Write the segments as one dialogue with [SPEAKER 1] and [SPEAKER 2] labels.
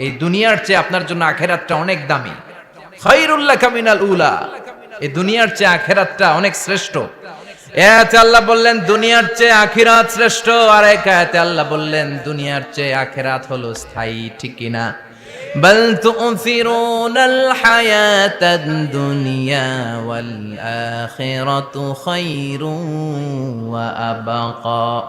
[SPEAKER 1] এই দুনিয়ার চেয়ে আপনার জন্য আখেরাতটা অনেক দামি খৈরুল্লাহ কামিনাল উলা এই দুনিয়ার চেয়ে আখেরাতটা অনেক শ্রেষ্ঠ এতে আল্লাহ বললেন দুনিয়ার চেয়ে আখিরাত শ্রেষ্ঠ আর এক আয়াতে আল্লাহ বললেন দুনিয়ার চেয়ে আখেরাত হলো স্থায়ী ঠিক কিনা بل تؤثرون الحياة الدنيا والآخرة خير وأبقى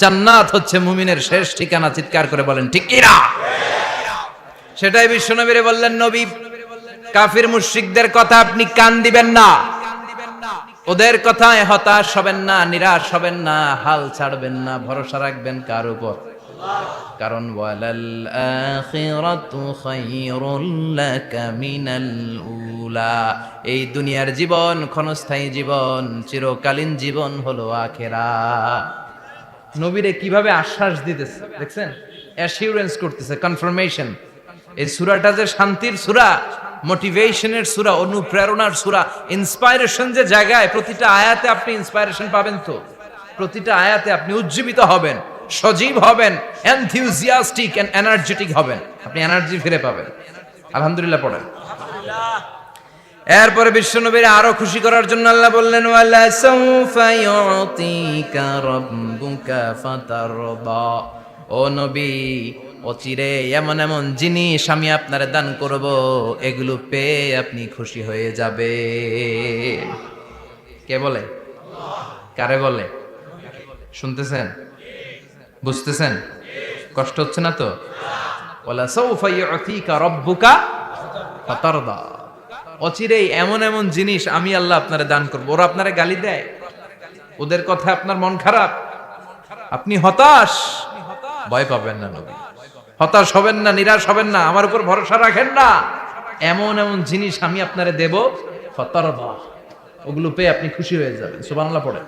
[SPEAKER 1] জান্নাত হচ্ছে মুমিনের শেষ ঠিকানা, চিৎকার করে বলেন, ঠিক কিনা সেটাই বিশ্বনবীরে বললেন, নবী, কাফির মুশরিকদের কথা আপনি কান দিবেন না। ওদের কথায় হতাশ হবেন না, নিরাশ হবেন না, হাল ছাড়বেন না, ভরসা রাখবেন কার উপর? কারণ, ওয়ালাল আখিরাতু খায়রুল লাকা মিনাল উলা। এই দুনিয়ার জীবন ক্ষণস্থায়ী জীবন, চিরকালীন জীবন হলো আখেরা নবীরে কীভাবে আশ্বাস দিতেছে, দেখছেন? অ্যাসিউরেন্স করতেছে কনফার্মেশন এই সূরাটা যে শান্তির সূরা মোটিভেশনের সূরা, অনুপ্রেরণার সূরা ইন্সপাইরেশন যে জায়গায়, প্রতিটা আয়াতে আপনি ইন্সপাইরেশন পাবেন তো। প্রতিটা আয়াতে আপনি উজ্জীবিত হবেন, সজীব হবেন এনথিউজিয়াস্টিক এন্ড এনার্জেটিক হবেন। আপনি এনার্জি ফিরে পাবেন। আলহামদুলিল্লাহ পড়েন। এরপরে বিশ্বনবীর আরও খুশি করার জন্য আল্লাহ বললেন, ওয়ালা সাউফা ও নবী অচিরে এমন এমন জিনিস আমি আপনারে দান করব, এগুলো পেয়ে আপনি খুশি হয়ে যাবে কে বলে? কারে বলে? শুনতেছেন? বুঝতেছেন? কষ্ট হচ্ছে না তো? ওয়ালা সাউফা ইউতিকা রাব্বুকা ফাতারদা। অচিরেই এমন এমন জিনিস আমি আল্লাহ আপনারে দান করব। ওরা আপনারে গালি দেয়। ওদের কথা আপনার মন খারাপ। আপনি হতাশ। ভয় পাবেন না নবী। হতাশ হবেন না, নিরাশ হবেন না। আমার উপর ভরসা রাখেন না। এমন এমন জিনিস আমি আপনারে দেব। ফতরবা। ওগুলো পেয়ে আপনি খুশি হয়ে যাবেন। সুবহানাল্লাহ পড়ে